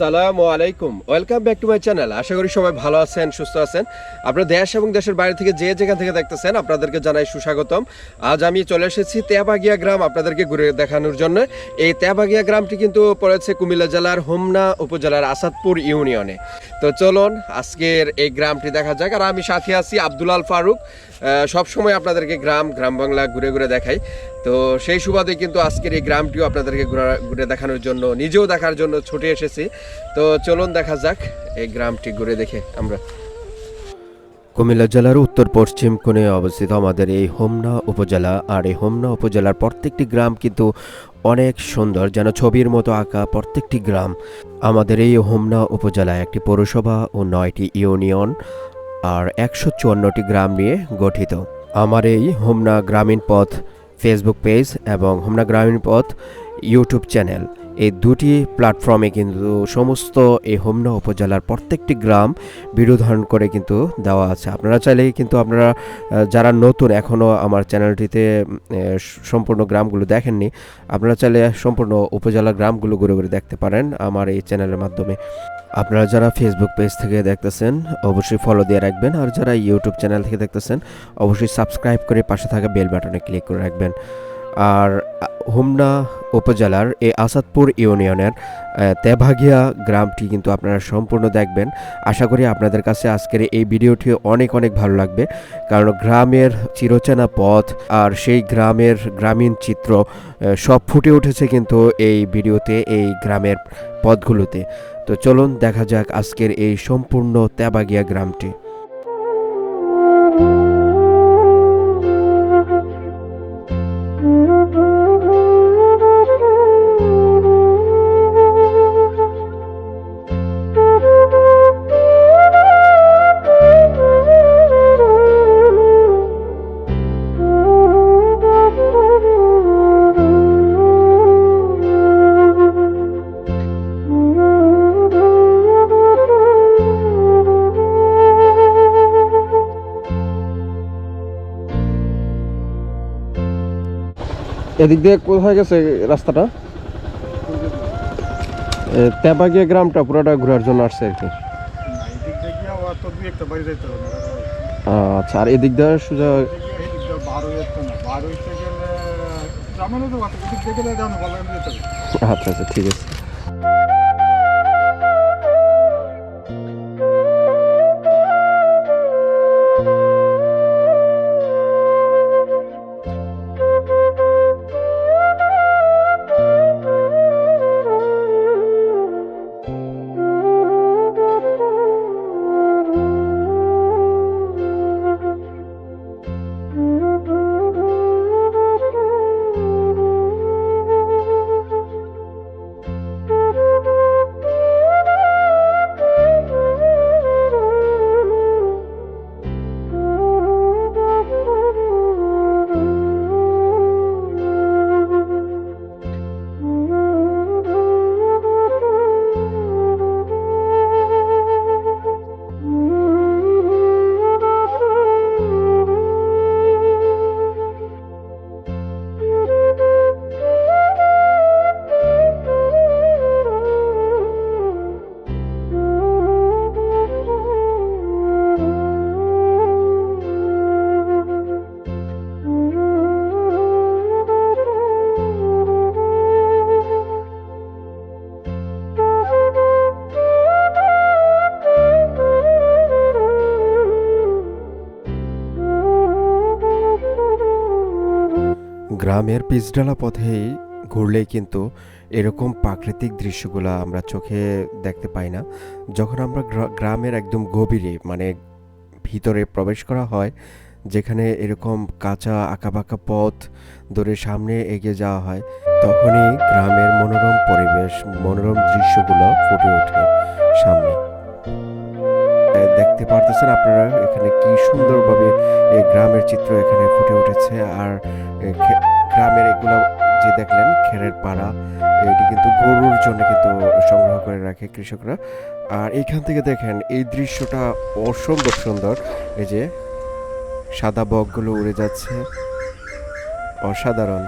আসসালামু আলাইকুম। Welcome back to my channel আশা করি সবাই ভালো আছেন, সুস্থ আছেন। আপনারা দেশ এবং দেশের বাইরে থেকে যে যেখান থেকে দেখতেছেন, আপনাদেরকে জানাই সুস্বাগতম। আজ আমি চলে এসেছি তেয়াবাগিয়া গ্রাম আপনাদেরকে ঘুরে দেখানোর জন্য। এই তেয়াবাগিয়া গ্রামটি কিন্তু পড়েছে কুমিল্লা জেলার হোমনা উপজেলার আসাদপুর ইউনিয়নে। তো চলুন, আজকের এই গ্রামটি দেখা যাক। আর আমি সাথে আছি আব্দুল আল ফারুক। সব সময় আপনাদেরকে গ্রাম গ্রাম বাংলা ঘুরে ঘুরে দেখাই। তো সেই সুবাদে কিন্তু আজকের এই গ্রামটিও আপনাদেরকে ঘুরা- দেখানোর জন্য, নিজেও দেখার জন্য ছুটে এসেছি। তো চলুন দেখা যাক এই গ্রামটি ঘুরে দেখে আমরা। কুমিল্লা জেলার উত্তর পশ্চিম কোণে অবস্থিত আমাদের এই হোমনা উপজেলা, আর এই হোমনা উপজেলার প্রত্যেকটি গ্রাম কিন্তু অনেক সুন্দর, যেন ছবির মতো আঁকা প্রত্যেকটি গ্রাম। আমাদের এই হোমনা উপজেলায় একটি পৌরসভা ও নয়টি ইউনিয়ন, আর একশো চুয়ান্নটি গ্রাম নিয়ে গঠিত। আমার এই হোমনা গ্রামীণ পথ ফেসবুক পেজ এবং হোমনা গ্রামীণ পথ ইউটিউব চ্যানেল এই দুটি প্ল্যাটফর্মে কিন্তু সমস্ত এই হোমনা উপজেলার প্রত্যেকটি গ্রাম ধারণ করে কিন্তু দেওয়া আছে। আপনারা চাইলে কিন্তু আপনারা যারা নতুন এখনও আমার চ্যানেলটিতে সম্পূর্ণ গ্রামগুলো দেখেননি, আপনারা চাইলে সম্পূর্ণ উপজেলা গ্রামগুলো ঘুরে ঘুরে দেখতে পারেন আমার এই চ্যানেলের মাধ্যমে। আপনারা যারা ফেসবুক পেজ থেকে দেখতেছেন, অবশ্যই ফলো দিয়ে রাখবেন, আর যারা ইউটিউব চ্যানেল থেকে দেখতেছেন, অবশ্যই সাবস্ক্রাইব করে পাশে থাকা বেল বাটনে ক্লিক করে রাখবেন। আর হোমনা উপজেলার এই আসাদপুর ইউনিয়নের তেভাগিয়া গ্রামটি কিন্তু আপনারা সম্পূর্ণ দেখবেন। আশা করি আপনাদের কাছে আজকের এই ভিডিওটি অনেক অনেক ভালো লাগবে। কারণ গ্রামের চিরচেনা পথ আর সেই গ্রামের গ্রামীণ চিত্র সব ফুটে উঠেছে কিন্তু এই ভিডিওতে, এই গ্রামের পথগুলোতে। তো চলুন দেখা যাক আজকের এই সম্পূর্ণ তেবাগিয়া গ্রামটি। এদিক দিয়ে কোথায় গেছে রাস্তাটা। তেপাগিয়া গ্রামটা পুরোটা ঘোরার জন্য আসছে আর কি। আচ্ছা আর এদিক দিয়ে সোজা আচ্ছা আচ্ছা ঠিক হইতে গ্রামের পিচডালা পথেই ঘুরলেই কিন্তু এরকম প্রাকৃতিক দৃশ্যগুলো আমরা চোখে দেখতে পাই না। যখন আমরা গ্রা- গ্রামের একদম গভীরে মানে ভিতরে প্রবেশ করা হয়, যেখানে এরকম কাঁচা আঁকাবাঁকা পথ ধরে সামনে এগিয়ে যাওয়া হয়, তখনই গ্রামের মনোরম পরিবেশ, মনোরম দৃশ্যগুলো ফুটে ওঠে সামনে। দেখতে পারতেছেন আপনারা এখানে কি সুন্দরভাবে এই গ্রামের চিত্র এখানে ফুটে উঠেছে, আর গ্রামের এগুলো যে দেখলেন, খেরের পাড়া, এটি কিন্তু গরুর জন্য কিন্তু সংগ্রহ করে রাখে কৃষকরা। আর এইখান থেকে দেখেন, এই দৃশ্যটা অসম্ভব সুন্দর। এই যে সাদা বকগুলো উড়ে যাচ্ছে, অসাধারণ।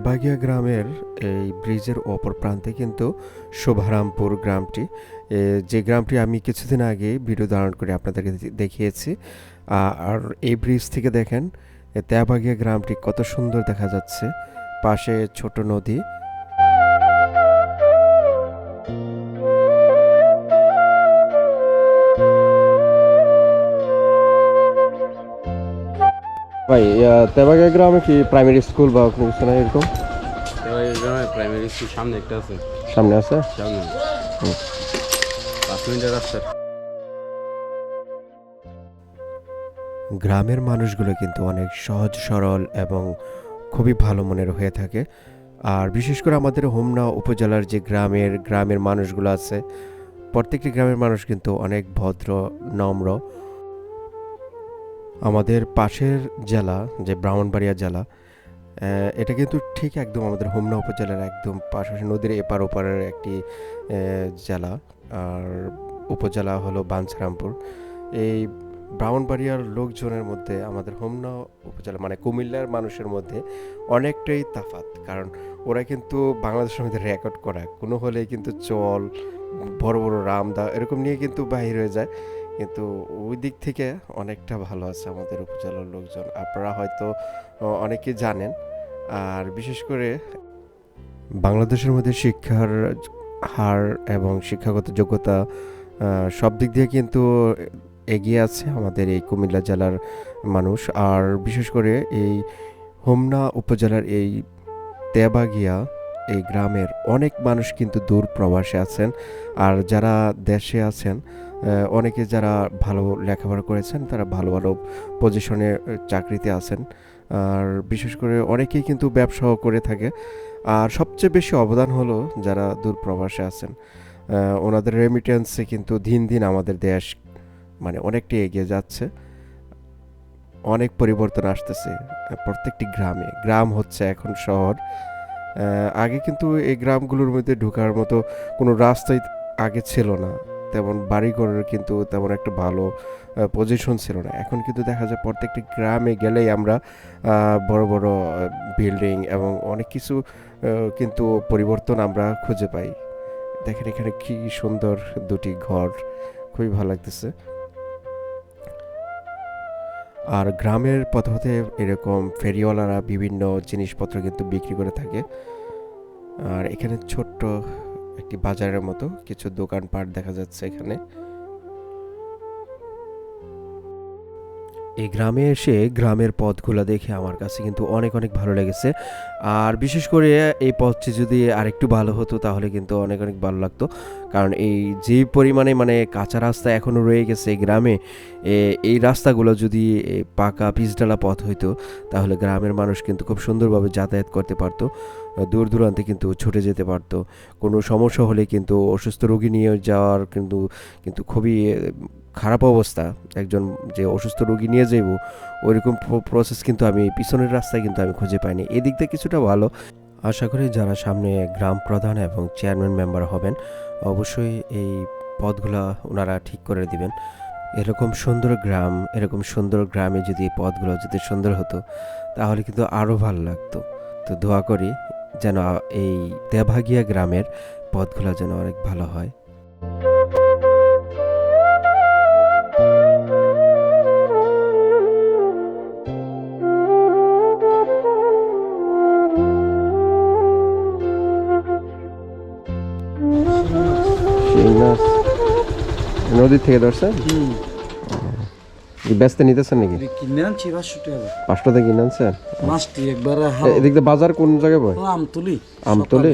তেবাগিয়া গ্রামের এই ব্রিজের অপর প্রান্তে কিন্তু শোভারামপুর গ্রামটি। যে গ্রামটি আমি কিছুদিন আগে ভিডিও ধারণ করে আপনাদেরকে দেখিয়েছি। আর এই ব্রিজ থেকে দেখেন তেবাগিয়া গ্রামটি কত সুন্দর দেখা যাচ্ছে। পাশে ছোট নদী ভাই তেবাগিয়া গ্রামে কি প্রাইমারি স্কুল বা কোনো কিছু নাই এরকম? গ্রামে প্রাইমারি স্কুল সামনে একটা আছে। সামনে আছে? সামনে। পাঁচ মিনিটের রাস্তা। গ্রামের মানুষগুলো কিন্তু অনেক সহজ সরল এবং খুবই ভালো মনের হয়ে থাকে। আর বিশেষ করে আমাদের হোমনা উপজেলার যে গ্রামের গ্রামের মানুষগুলো আছে প্রত্যেকটি গ্রামের মানুষ কিন্তু অনেক ভদ্র নম্র। আমাদের পাশের জেলা, যে ব্রাহ্মণবাড়িয়া জেলা এটা কিন্তু ঠিক একদম আমাদের হোমনা উপজেলার একদম পাশাপাশি নদীর এপার ওপারের একটি জেলা। আর উপজেলা হলো বাঞ্ছারামপুর এই ব্রাহ্মণবাড়িয়ার লোকজনের মধ্যে আমাদের হোমনা উপজেলা মানে কুমিল্লার মানুষের মধ্যে অনেকটাই তাফাত। কারণ ওরা কিন্তু বাংলাদেশের মধ্যে রেকর্ড করা। কোনো হলেই কিন্তু চল, বড় বড় রামদা, এরকম নিয়ে কিন্তু বাহির হয়ে যায়। কিন্তু ওই দিক থেকে অনেকটা ভালো আছে আমাদের উপজেলার লোকজন। আপনারা হয়তো অনেকে জানেন। আর বিশেষ করে বাংলাদেশের মধ্যে শিক্ষার হার এবং শিক্ষাগত যোগ্যতা সব দিক দিয়ে কিন্তু এগিয়ে আছে আমাদের এই কুমিল্লা জেলার মানুষ। আর বিশেষ করে এই হোমনা উপজেলার এই তেবাগিয়া, এই গ্রামের অনেক মানুষ কিন্তু দূর প্রবাসে আছেন। আর যারা দেশে আছেন অনেকে যারা ভালো লেখাপড়া করেছেন, তারা ভালো ভালো পজিশনে চাকরিতে আছেন। আর বিশেষ করে অনেকেই কিন্তু ব্যবসাও করে থাকে। আর সবচেয়ে বেশি অবদান হলো যারা দূর প্রবাসে আছেন। ওনাদের রেমিটেন্সে কিন্তু দিন দিন আমাদের দেশ মানে অনেকটাই এগিয়ে যাচ্ছে। অনেক পরিবর্তন আসতেছে প্রত্যেকটি গ্রামে। গ্রাম হচ্ছে এখন শহর। আগে কিন্তু এই গ্রামগুলোর মধ্যে ঢোকার মতো কোনো রাস্তাই আগে ছিল না। তেমন বাড়িঘরের কিন্তু তেমন একটা ভালো পজিশন ছিল না। এখন কিন্তু দেখা যায় প্রত্যেকটি গ্রামে গেলেই আমরা বড় বড় বিল্ডিং এবং অনেক কিছু কিন্তু পরিবর্তন আমরা খুঁজে পাই। দেখেন এখানে কি সুন্দর দুটি ঘর, খুবই ভালো লাগতেছে। আর গ্রামের পথে এরকম ফেরিওয়ালারা বিভিন্ন জিনিসপত্র কিন্তু বিক্রি করে থাকে। আর এখানে ছোট্ট একটি বাজারের মতো কিছু দোকানপাট দেখা যাচ্ছে এখানে। এই গ্রামে এসে গ্রামের পথগুলো দেখে আমার কাছে কিন্তু অনেক অনেক ভালো লেগেছে। আর বিশেষ করে এই পথটি যদি আরেকটু ভালো হতো তাহলে কিন্তু অনেক অনেক ভালো লাগতো। কারণ এই যে পরিমাণে মানে কাঁচা রাস্তা এখনও রয়ে গেছে গ্রামে এই রাস্তাগুলো যদি পাকা পিচডালা পথ হইতো তাহলে গ্রামের মানুষ কিন্তু খুব সুন্দরভাবে যাতায়াত করতে পারতো। দূর দূরান্তে কিন্তু ছুটে যেতে পারতো। কোনো সমস্যা হলে কিন্তু অসুস্থ রোগী নিয়ে যাওয়ার কিন্তু কিন্তু খুবই খারাপ অবস্থা। একজন যে অসুস্থ রোগী নিয়ে যাইব, ওইরকম প্রসেস কিন্তু আমি, পিছনের রাস্তায় কিন্তু আমি খুঁজে পাইনি। এদিক দিয়ে কিছুটা ভালো। আশা করি যারা সামনে গ্রাম প্রধান এবং চেয়ারম্যান মেম্বার হবেন, অবশ্যই এই পদগুলা ওনারা ঠিক করে দিবেন। এরকম সুন্দর গ্রাম, এরকম সুন্দর গ্রামে যদি এই পথগুলো যদি সুন্দর হতো, তাহলে কিন্তু আরও ভালো লাগতো। তো দোয়া করি যেন এই দেভাগিয়া গ্রামের পথগুলো যেন অনেক ভালো হয়। নদীর থেকে ধরছেন ব্যস্ত নিতেছেন নাকি? কিনে আনছি পাঁচশো টাকা পাঁচটাতে কিনে আনছেন? মাছটি একবারে এদিক বাজার কোন জায়গায় বয় আম আমতলি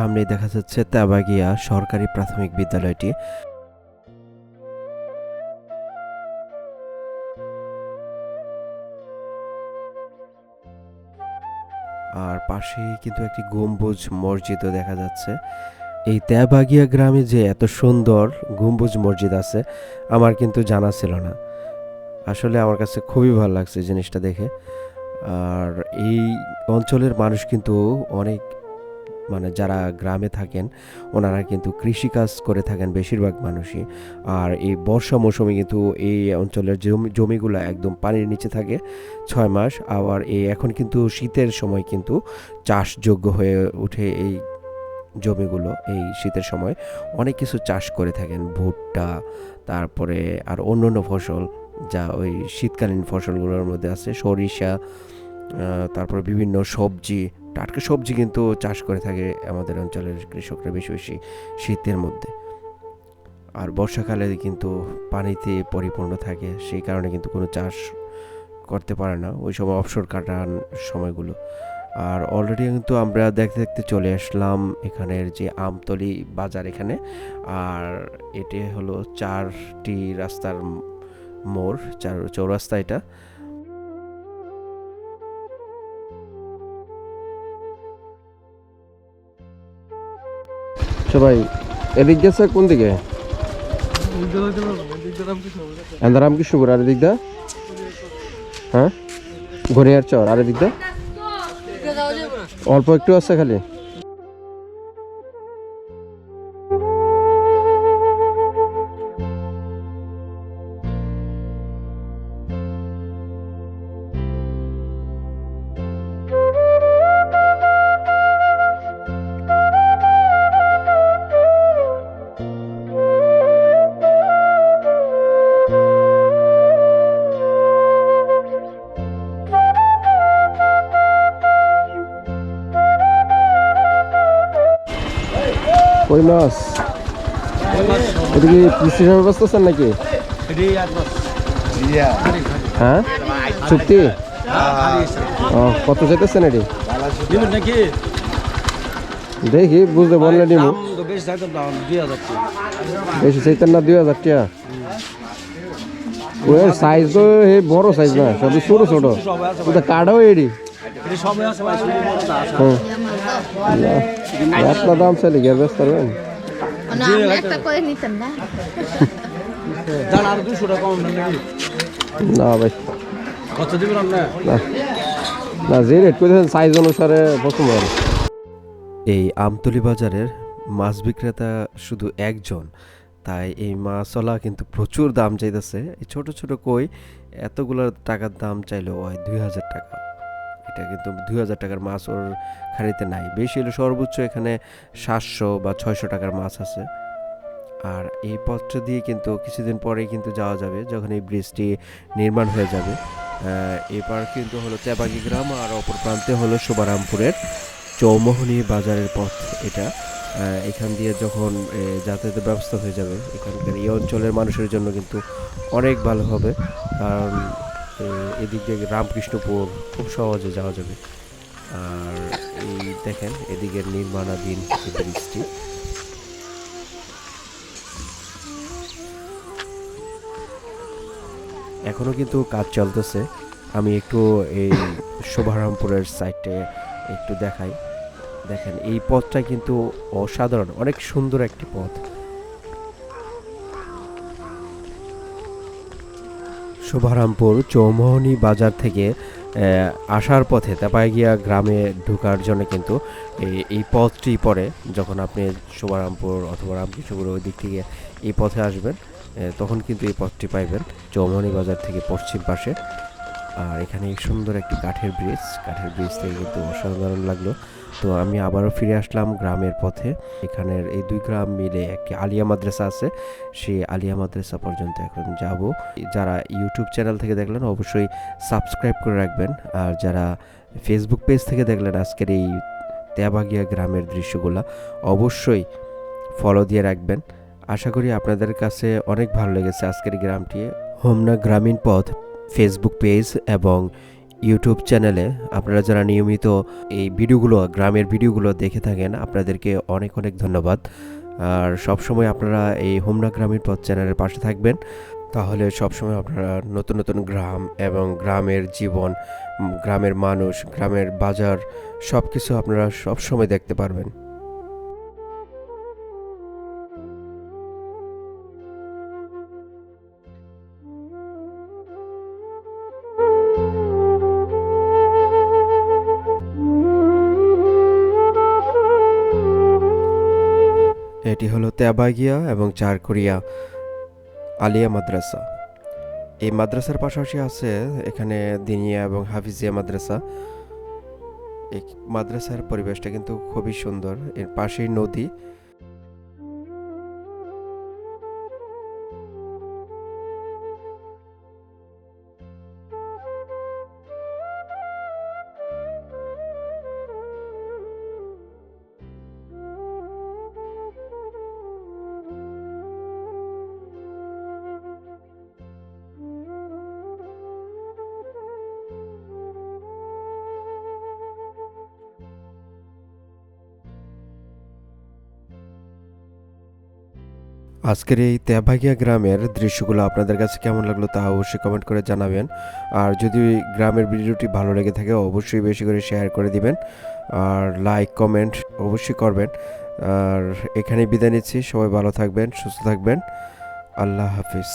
সামনে দেখা যাচ্ছে তেবাগিয়া সরকারি প্রাথমিক বিদ্যালয়টি। আর পাশেই কিন্তু একটি গম্বুজ মসজিদও দেখা যাচ্ছে। এই তেবাগিয়া গ্রামে যে এত সুন্দর গম্বুজ মসজিদ আছে, আমার কিন্তু জানা ছিল না। আসলে আমার কাছে খুবই ভালো লাগছে জিনিসটা দেখে। আর এই অঞ্চলের মানুষ কিন্তু অনেক মানে যারা গ্রামে থাকেন, ওনারা কিন্তু কৃষিকাজ করে থাকেন বেশিরভাগ মানুষই। আর এই বর্ষা মৌসুমে কিন্তু এই অঞ্চলের জমি, জমিগুলো একদম পানির নিচে থাকে ছয় মাস। আবার এই এখন কিন্তু শীতের সময় কিন্তু চাষযোগ্য হয়ে ওঠে এই জমিগুলো, এই শীতের সময়। অনেক কিছু চাষ করে থাকেন, ভুট্টা, তারপরে আর অন্য অন্য ফসল যা ওই শীতকালীন ফসলগুলোর মধ্যে আছে সরিষা তারপরে বিভিন্ন সবজি টাটকা সবজি কিন্তু চাষ করে থাকে আমাদের অঞ্চলের কৃষকরা বেশি বেশি শীতের মধ্যে। আর বর্ষাকালে কিন্তু পানিতে পরিপূর্ণ থাকে, সেই কারণে কিন্তু কোনো চাষ করতে পারে না, ওই সময় অবসর কাটান সময়গুলো। আর অলরেডি কিন্তু আমরা দেখতে দেখতে চলে আসলাম এখানের যে আমতলি বাজার এখানে, আর এটি হলো চারটি রাস্তার মোড়, চার চৌরাস্তা এটা। সবাই এদিক গেছে কোন দিকে? এন্দা রামকৃষ্ণপুর আর এদিক দা হ্যাঁ? ঘড়িয়ার চর, আর এদিক অল্প একটু আছে খালি। কই মাছ? এটা কি কৃষি ব্যবস্থা আছেন নাকি? হ্যাঁ? চুক্তি? ও, কত চাইতেছেন এটি? নাকি দেখি, বুঝতে বললে নিব তো বেশি থাকতো না দুই হাজার বেশি চাইতেন না দুই হাজার টাকা। ওই সাইজ তো হে বড় সাইজ না, সবই ছোট ছোট। ওটা কাটাও এডি এটা? দাম চাইলে গিয়ে ব্যস্ত পারবেন না ভাই। না। যে রেট করেছেন সাইজ অনুসারে এই আমতলি বাজারের মাছ বিক্রেতা শুধু একজন তাই এই মাছওয়ালা কিন্তু প্রচুর দাম চাইতেছে। এই ছোট ছোট কই এতগুলো টাকার দাম চাইলেও হয় দুই হাজার টাকা। এটা কিন্তু দুই হাজার টাকার মাছ ওর খাড়িতে নাই। বেশি হলে সর্বোচ্চ এখানে সাতশো বা ছয়শো টাকার মাছ আছে। আর এই পথটা দিয়ে কিন্তু কিছুদিন পরেই কিন্তু যাওয়া যাবে যখন এই ব্রিজটি নির্মাণ হয়ে যাবে। এবার কিন্তু হলো তেবাগি গ্রাম আর অপর প্রান্তে হলো শোভারামপুরের চৌমোহনী বাজারের পথ এটা। এখান দিয়ে যখন যাতায়াতের ব্যবস্থা হয়ে যাবে, এখানকার এই অঞ্চলের মানুষের জন্য কিন্তু অনেক ভালো হবে। কারণ এদিক দিয়ে রামকৃষ্ণপুর খুব সহজে যাওয়া যাবে। আর এই দেখেন, এদিকের নির্মাণাধীন ব্রিজটি। এখনও কিন্তু কাজ চলতেছে। আমি একটু এই শোভারামপুরের সাইডে একটু দেখাই। দেখেন, এই পথটা কিন্তু অসাধারণ, অনেক সুন্দর একটি পথ। শোভারামপুর চৌমোহনী বাজার থেকে আসার পথে তেপাইগিয়া গ্রামে ঢুকার জন্য কিন্তু এই- পথটি পড়ে। যখন আপনি শোভারামপুর অথবা রামকৃষ্ণপুর ওই দিক থেকে এই পথে আসবেন তখন কিন্তু এই পথটি পাইবেন চৌমোহনী বাজার থেকে পশ্চিম পাশে। আর এখানে সুন্দর একটি কাঠের ব্রিজ। কাঠের ব্রিজ থেকে কিন্তু অসাধারণ লাগল। তো আমি আবারও ফিরে আসলাম গ্রামের পথে। এখানের এই দুই গ্রাম মিলে একটি আলিয়া মাদ্রাসা আছে। সেই আলিয়া মাদ্রাসা পর্যন্ত এখন যাব। যারা ইউটিউব চ্যানেল থেকে দেখলেন, অবশ্যই সাবস্ক্রাইব করে রাখবেন। আর যারা ফেসবুক পেজ থেকে দেখলেন, আজকের এই তেবাগিয়া গ্রামের দৃশ্যগুলো, অবশ্যই ফলো দিয়ে রাখবেন। আশা করি আপনাদের কাছে অনেক ভালো লেগেছে আজকের গ্রামটি। হোমনা গ্রামীণ পথ ফেসবুক পেজ এবং ইউটিউব চ্যানেলে আপনারা যারা নিয়মিত এই ভিডিওগুলো, গ্রামের ভিডিওগুলো দেখে থাকেন, আপনাদেরকে অনেক অনেক ধন্যবাদ। আর সবসময় আপনারা এই হোমনা গ্রামীণ পথ চ্যানেলের পাশে থাকবেন। তাহলে সবসময় আপনারা নতুন নতুন গ্রাম এবং গ্রামের জীবন, গ্রামের মানুষ, গ্রামের বাজার সব কিছু আপনারা সবসময় দেখতে পারবেন। এটি হলো তেবাগিয়া এবং চারকুরিয়া আলিয়া মাদ্রাসা। এই মাদ্রাসার পাশাপাশি আছে এখানে দিনিয়া এবং হাফিজিয়া মাদ্রাসা। এই মাদ্রাসার পরিবেশটা কিন্তু খুবই সুন্দর। এর পাশেই নদী। আজকের এই তেভাগিয়া গ্রামের দৃশ্যগুলো আপনাদের কাছে কেমন লাগল তা অবশ্যই কমেন্ট করে জানাবেন। আর যদি গ্রামের ভিডিওটি ভালো লেগে থাকে, অবশ্যই বেশি করে শেয়ার করে দিবেন। আর লাইক কমেন্ট অবশ্যই করবেন। আর এখানে বিদায় নিচ্ছি। সবাই ভালো থাকবেন, সুস্থ থাকবেন। আল্লাহ হাফিজ।